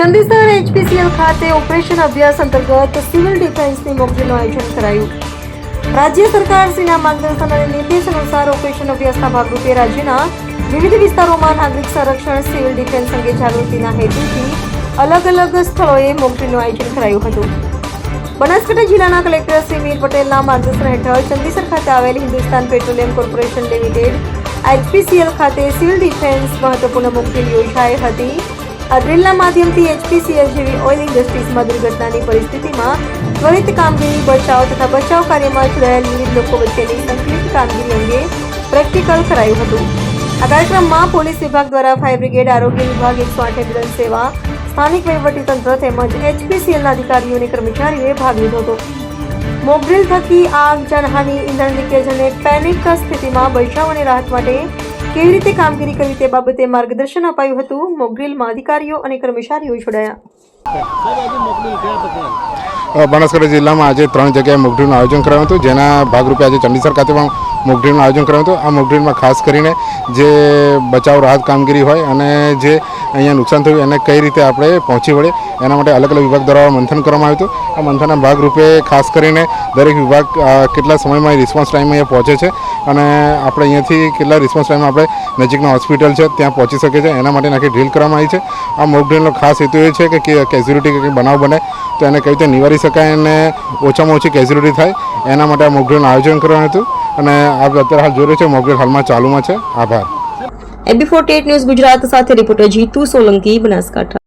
ચંદીસર HPCL ખાતે operation અભ્યાસ અંતર્ગત સિવિલ ડિફેન્સની મોકડ્રીલનું આયોજન કરાયું. રાજ્ય સરકારશ્રીના માર્ગદર્શન અને નિર્દેશ અનુસાર ઓપરેશન અભ્યાસના ભાગરૂપે રાજ્યના વિવિધ વિસ્તારોમાં નાગરિક સંરક્ષણ, સિવિલ ડિફેન્સ અંગે જાગૃતિના હેતુથી અલગ અલગ સ્થળોએ મોકડ્રીલનું આયોજન કરાયું હતું. બનાસકાંઠા જિલ્લાના કલેક્ટર શ્રી મીર પટેલના માર્ગદર્શન હેઠળ ચંદીસર ખાતે આવેલ Hindustan petroleum corporation limited, HPCL ખાતે સિવિલ ડિફેન્સ મહત્વપૂર્ણ મુક્તિ યોજાઈ હતી. આ ડ્રીલના માધ્યમથી એચપીસીએલ જેવી ઓઇલ ઇન્ડસ્ટ્રીઝમાં દુર્ઘટનાની પરિસ્થિતિમાં ત્વરિત કામગીરી, બચાવ તથા બચાવ કાર્યમાં જોડાયેલ વિવિધ લોકો વચ્ચેની સંકલિત કામગીરી અંગે પ્રેક્ટિકલ કરાયું હતું. આ કાર્યક્રમમાં પોલીસ વિભાગ દ્વારા ફાયર બ્રિગેડ, આરોગ્ય વિભાગ, એકસો આઠ એમ્બ્યુલન્સ સેવા, સ્થાનિક વહીવટીતંત્ર તેમજ એચપીસીએલના અધિકારીઓ અને કર્મચારીઓએ ભાગ લીધો હતો. મોકડ્રીલ થકી આગ, જાનહાનિ ઇંધણ લીકેજ અને પેનિક સ્થિતિમાં બચાવ અને રાહત માટે કેવી રીતે કામગીરી કરવી તે બાબતે માર્ગદર્શન અપાયું હતું. મોગરીલમાં અધિકારીઓ અને કર્મચારીઓ જોડાયા. બનાસકાંઠા જિલ્લામાં આજે ત્રણ જગ્યાએ મોકડ્રીલનું આયોજન કરાયું હતું. જેના ભાગરૂપે આજે ચંડીસર ખાતે પણ મોકડ્રીલનું આયોજન કરાયું હતું. આ મોકડ્રીલમાં ખાસ કરીને જે બચાવ રાહત કામગીરી હોય અને જે અહીંયા નુકસાન થયું એને કઈ રીતે આપણે પહોંચી વળે એના માટે અલગ અલગ વિભાગ દ્વારા મંથન કરવામાં આવ્યું હતું. આ મંથનના ભાગરૂપે ખાસ કરીને દરેક વિભાગ કેટલા સમયમાં રિસ્પોન્સ ટાઈમ અહીંયા પહોંચે છે અને આપણે અહીંયાથી કેટલા રિસ્પોન્સ ટાઈમ આપણે નજીકના હોસ્પિટલ છે, ત્યાં પહોંચી શકીએ છીએ. એના માટે આખી ડ્રીલ કરવામાં આવી છે. આ મોક ડ્રીલનો ખાસ હેતુ એ છે કે કેઝ્યુલિટી કંઈક કંઈ બનાવ બને, તો એને કઈ રીતે નિવારી શકાય અને ઓછામાં ઓછી કેઝ્યુલિટી થાય, એના માટે આ મોકડ્રીલનું આયોજન કરવાનું હતું. અને આપ અત્યારે હાલ જોઈ રહ્યો છે મોકડ્રીલ હાલમાં ચાલુમાં છે. આભાર. એબી ફોર્ટી ન્યૂઝ ગુજરાત સાથે રિપોર્ટર જીતુ સોલંકી બનાસકાંઠા.